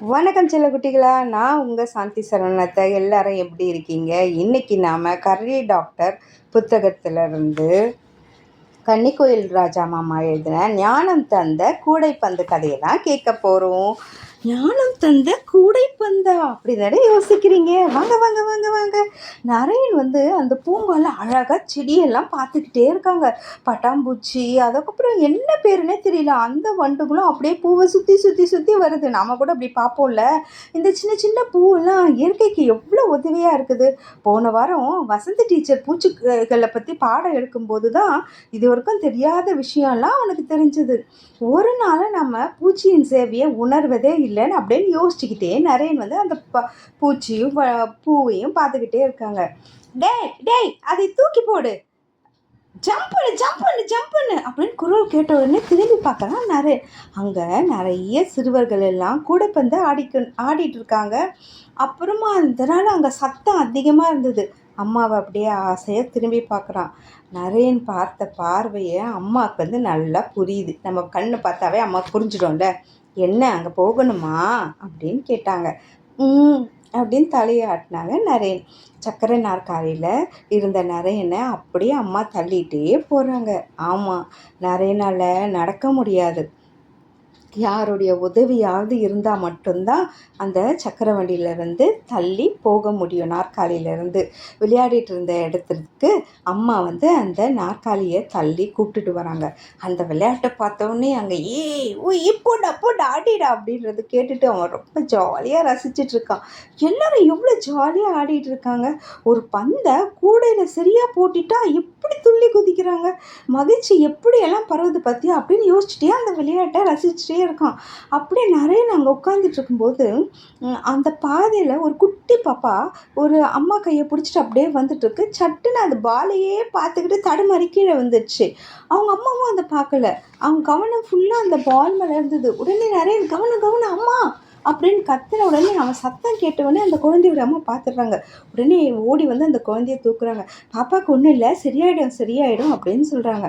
வணக்கம் செல்ல குட்டிகளா நான் உங்கள் சாந்தி சரவணத்தை எல்லாரும் எப்படி இருக்கீங்க? இன்றைக்கி நாம் கர்ரி டாக்டர் புத்தகத்திலிருந்து கன்னிக்கோயில் ராஜா மாமா எழுதின ஞானம் தந்த கூடைப்பந்து கதையை தான் கேட்க போகிறோம் ஞானம் தந்த கூடைப்பந்தை அப்படி தானே யோசிக்கிறீங்க? வாங்க வாங்க வாங்க வாங்க. நரேன் வந்து அந்த பூங்கால அழகாக செடியெல்லாம் பார்த்துக்கிட்டே இருக்காங்க. பட்டாம்பூச்சி அதுக்கப்புறம் என்ன பேருன்னே தெரியல. அந்த வண்டுகளும் அப்படியே பூவை சுற்றி சுற்றி சுற்றி வருது. நாம கூட அப்படி பார்ப்போம்ல. இந்த சின்ன சின்ன பூவெல்லாம் இயற்கைக்கு எவ்வளோ உதவியாக இருக்குது? போன வாரம் வசந்தி டீச்சர் பூச்சிகளை பற்றி பாடம் எடுக்கும்போது தான் இது வரைக்கும் தெரியாத விஷயம்லாம் அவனுக்கு தெரிஞ்சது. ஒரு நாள் நம்ம பூச்சியின் சேவையை உணர்வதே இல்லைன்னு அப்படின்னு யோசிச்சுக்கிட்டே நரேன் வந்து அந்த ப பூச்சியும் பூவையும் பார்த்துக்கிட்டே இருக்காங்க. டேய் டேய் அதை தூக்கி போடு. ஜம்ப் பண்ணு ஜம்ப் பண்ணு ஜம்ப் பண்ணு அப்படின்னு குரல் கேட்ட உடனே திரும்பி பார்க்கலாம் நிறைய அங்கே நிறைய சிறுவர்கள் எல்லாம் கூட பந்து ஆடிக்க ஆடிட்டு இருக்காங்க. அப்புறமா அதனால் அங்கே சத்தம் அதிகமாக இருந்தது. அம்மாவை அப்படியே ஆசையாக திரும்பி பார்க்குறான் நரேன் பார்த்த பார்வையை அம்மாவுக்கு வந்து நல்லா புரியுது. நம்ம கண்ணு பார்த்தாவே அம்மா புரிஞ்சிடும்ல. என்ன அங்கே போகணுமா? அப்படின்னு கேட்டாங்க. ம் அப்படின்னு தலையை ஆட்டினாங்க நரேன். சக்கரை நாற்காலியில் இருந்த நரேனை அப்படியே அம்மா தள்ளிகிட்டே போகிறாங்க ஆமாம் நரேனால் நடக்க முடியாது. யாருடைய உதவியாவது இருந்தால் மட்டும்தான் அந்த சக்கர வண்டியிலேருந்து தள்ளி போக முடியும் நாற்காலியிலேருந்து. விளையாடிட்டு இருந்த இடத்துக்கு அம்மா வந்து அந்த நாற்காலியை தள்ளி கூப்பிட்டுட்டு வராங்க. அந்த விளையாட்டை பார்த்தோன்னே அங்கே ஏய் ஓ இப்போடா போடா ஆடிடா அப்படின்றது கேட்டுட்டு அவன் ரொம்ப ஜாலியாக ரசிச்சுட்டு இருக்கான். எல்லாரும் எவ்வளோ ஜாலியாக ஆடிட்டு இருக்காங்க. ஒரு பந்தை கூடையில் சரியாக போட்டுட்டா எப்படி துள்ளி குதிக்கிறாங்க. மகிழ்ச்சி எப்படியெல்லாம் பரவுது பார்த்தியா அப்படின்னு யோசிச்சுட்டே அந்த விளையாட்டை ரசிச்சுட்டே இருக்கான் அப்படியே நிறைய நாங்கள் உட்காந்துட்டு இருக்கும்போது அந்த பாதையில் ஒரு குட்டி பாப்பா ஒரு அம்மா கையை பிடிச்சிட்டு அப்படியே வந்துட்டுருக்கு. சட்டுன்னு அந்த பாலையே பார்த்துக்கிட்டு தடுமாறி கீழே வந்துடுச்சு அவங்க அம்மாவும் அதை பார்க்கல. அவங்க கவனம் ஃபுல்லாக அந்த பால் மேலே இருந்தது. உடனே நிறைய கவனம் கவனம் அம்மா! அப்படின்னு கத்துன உடனே அவன் சத்தம் கேட்ட உடனே அந்த குழந்தையோட அம்மா பார்த்துடுறாங்க. உடனே ஓடி வந்து அந்த குழந்தைய தூக்குறாங்க. பாப்பாவுக்கு ஒன்றும் இல்லை சரியாயிடும் சரியாயிடும் அப்படின்னு சொல்கிறாங்க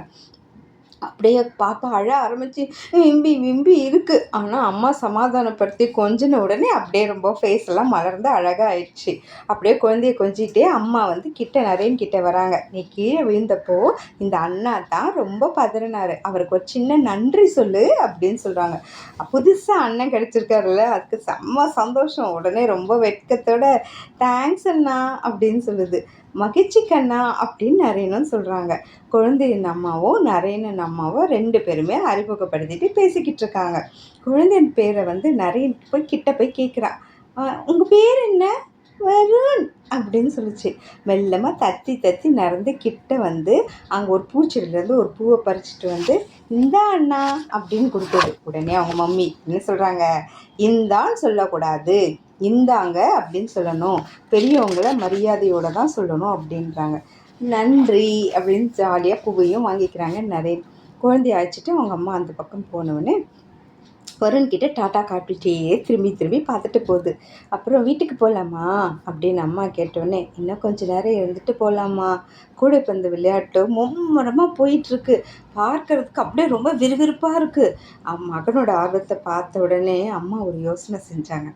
அப்படியே பாப்பா அழ ஆரம்பிச்சு விம்பி விம்பி இருக்கு. ஆனால் அம்மா சமாதானப்படுத்தி கொஞ்சின உடனே அப்படியே ரொம்ப ஃபேஸ் எல்லாம் மலர்ந்து அழகாக ஆயிடுச்சு அப்படியே குழந்தைய கொஞ்சிக்கிட்டே அம்மா வந்து கிட்ட நரேன் கிட்ட வராங்க. நீ கீழே விழுந்தப்போ இந்த அண்ணா தான் ரொம்ப பதறினாரு. அவருக்கு ஒரு சின்ன நன்றி சொல்லு அப்படின்னு சொல்கிறாங்க புதுசாக அண்ணன் கிடச்சிருக்காருல்ல அதுக்கு செம்ம சந்தோஷம். உடனே ரொம்ப வெட்கத்தோட தேங்க்ஸ் அண்ணா அப்படின்னு சொல்லுது. மகிழ்ச்சி கண்ணா அப்படின்னு நரேனும் சொல்கிறாங்க குழந்தையின் அம்மாவும் நரேனன் அம்மாவும் ரெண்டு பேருமே அறிமுகப்படுத்திட்டு பேசிக்கிட்டு இருக்காங்க. குழந்தையின் பேரை வந்து நரேன் போய் கிட்ட போய் கேட்குறா உங்கள் பேர் என்ன? வருண் அப்படின்னு சொல்லிச்சு. மெல்லமாக தத்தி தத்தி நடந்து கிட்ட வந்து அங்கே ஒரு பூச்செடியிலேருந்து ஒரு பூவை பறிச்சுட்டு வந்து இந்தா அண்ணா அப்படின்னு கொடுத்தது. உடனே அவங்க மம்மி என்ன சொல்கிறாங்க இந்தான்னு சொல்லக்கூடாது. இந்தாங்க அப்படின்னு சொல்லணும். பெரியவங்கள மரியாதையோடு தான் சொல்லணும் அப்படின்றாங்க. நன்றி அப்படின்னு ஜாலியாக பூவையும் வாங்கிக்கிறாங்க நிறைய. குழந்தைய அழைச்சிட்டு அவங்க அம்மா அந்த பக்கம் போனவுடனே வருண்கிட்ட டாட்டா காட்டிட்டே திரும்பி திரும்பி பார்த்துட்டு போகுது. அப்புறம் வீட்டுக்கு போகலாமா அப்படின்னு அம்மா கேட்டோடனே இன்னும் கொஞ்ச நேரம் இருந்துட்டு போகலாமா கூடைப்பந்து விளையாட்டு மும்முரமாக போயிட்டுருக்கு. பார்க்கறதுக்கு அப்படியே ரொம்ப விறுவிறுப்பாக இருக்குது மகனோட ஆர்வத்தை பார்த்த உடனே அம்மா ஒரு யோசனை செஞ்சாங்க.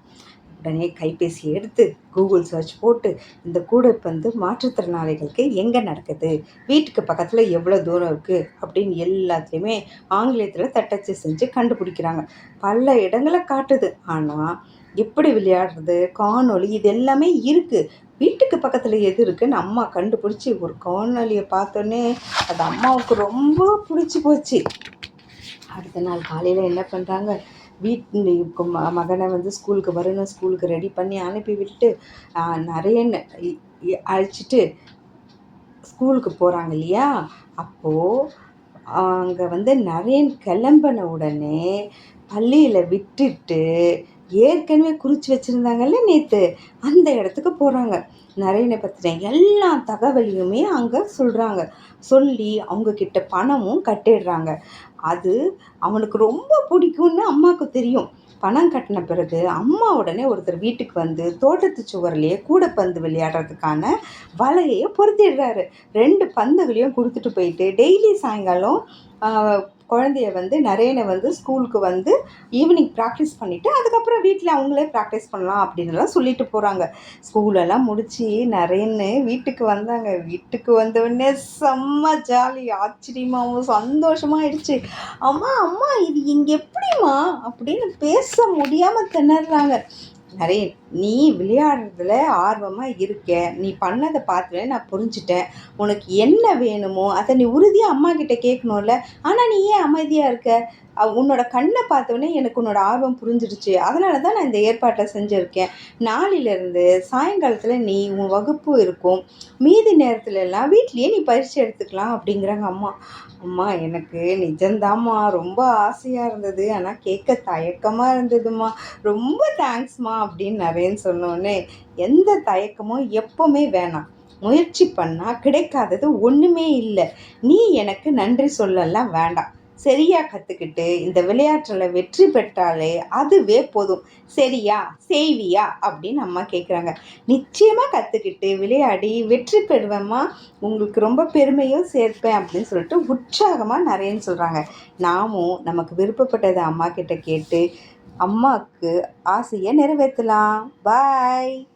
உடனே கைபேசி எடுத்து கூகுள் சர்ச் போட்டு இந்த கூடைப்பந்து மாற்றுத்திறனாளிகளுக்கு எங்கே நடக்குது? வீட்டுக்கு பக்கத்தில் எவ்வளோ தூரம் இருக்குது அப்படின்னு எல்லாத்தையுமே ஆங்கிலத்தில் தட்டச்சு செஞ்சு கண்டுபிடிக்கிறாங்க. பல இடங்களை காட்டுது. ஆனால் எப்படி விளையாடுறது? காணொளி இது எல்லாமே இருக்குது வீட்டுக்கு பக்கத்தில் எது இருக்குன்னு அம்மா கண்டுபிடிச்சி ஒரு காணொலியை பார்த்தோன்னே அது அம்மாவுக்கு ரொம்ப பிடிச்சி போச்சு. அடுத்த நாள் காலையில் என்ன பண்ணுறாங்க வீட்டு மகனை வந்து ஸ்கூலுக்கு வரணும் ஸ்கூலுக்கு ரெடி பண்ணி அனுப்பி விட்டு நிறைய அழைச்சிட்டு ஸ்கூலுக்கு போகிறாங்க இல்லையா? அப்போது அங்கே வந்து நரேன் கிளம்பின உடனே பள்ளியில் விட்டுட்டு ஏற்கனவே குறித்து வச்சுருந்தாங்கல்ல நேற்று அந்த இடத்துக்கு போகிறாங்க நரேனை பற்றின எல்லா தகவலையுமே அங்கே சொல்கிறாங்க சொல்லி அவங்கக்கிட்ட பணமும் கட்டிடுறாங்க. அது அவனுக்கு ரொம்ப பிடிக்கும்னு அம்மாவுக்கு தெரியும். பணம் கட்டின பிறகு அம்மா உடனே ஒருத்தர் வீட்டுக்கு வந்து தோட்டத்து சுவர்லேயே கூடைப்பந்து விளையாடுறதுக்கான வலையை பொருத்திடுறாரு. ரெண்டு பந்துகளையும் கொடுத்துட்டு போயிட்டு டெய்லி சாயங்காலம் குழந்தைய வந்து நரேனை வந்து ஸ்கூலுக்கு வந்து ஈவினிங் ப்ராக்டிஸ் பண்ணிவிட்டு அதுக்கப்புறம் வீட்டில் அவங்களே ப்ராக்டிஸ் பண்ணலாம் அப்படின்லாம் சொல்லிட்டு போகிறாங்க ஸ்கூலெல்லாம் முடித்து நரேன்னு வீட்டுக்கு வந்தாங்க. வீட்டுக்கு வந்தவுடனே செம்ம ஜாலி ஆச்சரியமாகவும் சந்தோஷமாயிடுச்சு அம்மா அம்மா இது இங்கே எப்படிம்மா? அப்படின்னு பேச முடியாமல் திணறாங்க. நரேன் நீ விளையாடுறதுல ஆர்வமாக இருக்க. நீ பண்ணதை பார்த்துட்டு நான் புரிஞ்சுட்டேன். உனக்கு என்ன வேணுமோ அதை நீ உறுதியாக அம்மா கிட்ட கேட்கணும்ல. ஆனால் நீ ஏன் அமைதியாக இருக்க? உன்னோட கண்ணை பார்த்தோன்னே எனக்கு உன்னோட ஆர்வம் புரிஞ்சிடுச்சு அதனால தான் நான் இந்த ஏற்பாட்டை செஞ்சுருக்கேன். நாளிலிருந்து சாயங்காலத்தில் நீ உன் வகுப்பு இருக்கும். மீதி நேரத்துலலாம் வீட்லேயே நீ பயிற்சி எடுத்துக்கலாம் அப்படிங்கிறாங்க அம்மா. அம்மா எனக்கு நிஜந்தாம்மா ரொம்ப ஆசையாக இருந்தது. ஆனால் கேட்க தயக்கமாக இருந்ததும்மா. ரொம்ப தேங்க்ஸ்மா அப்படின்னு அப்படின்னு சொன்னோடனே எந்த தயக்கமும் எப்போவுமே வேணாம். முயற்சி பண்ணால் கிடைக்காதது ஒன்றுமே இல்லை. நீ எனக்கு நன்றி சொல்லலாம் வேண்டாம். சரியா கற்றுக்கிட்டு இந்த விளையாட்டில் வெற்றி பெற்றாலே அதுவே போதும். சரியா செய்வியா? அப்படின்னு அம்மா கேட்குறாங்க நிச்சயமாக கற்றுக்கிட்டு விளையாடி வெற்றி பெறுவேம்மா. உங்களுக்கு ரொம்ப பெருமையும் சேர்ப்பேன் அப்படின்னு சொல்லிட்டு உற்சாகமாக நிறையன்னு சொல்கிறாங்க நாமும் நமக்கு விருப்பப்பட்டதை அம்மா கிட்ட கேட்டு அம்மாவுக்கு ஆசையை நிறைவேற்றலாம். பாய்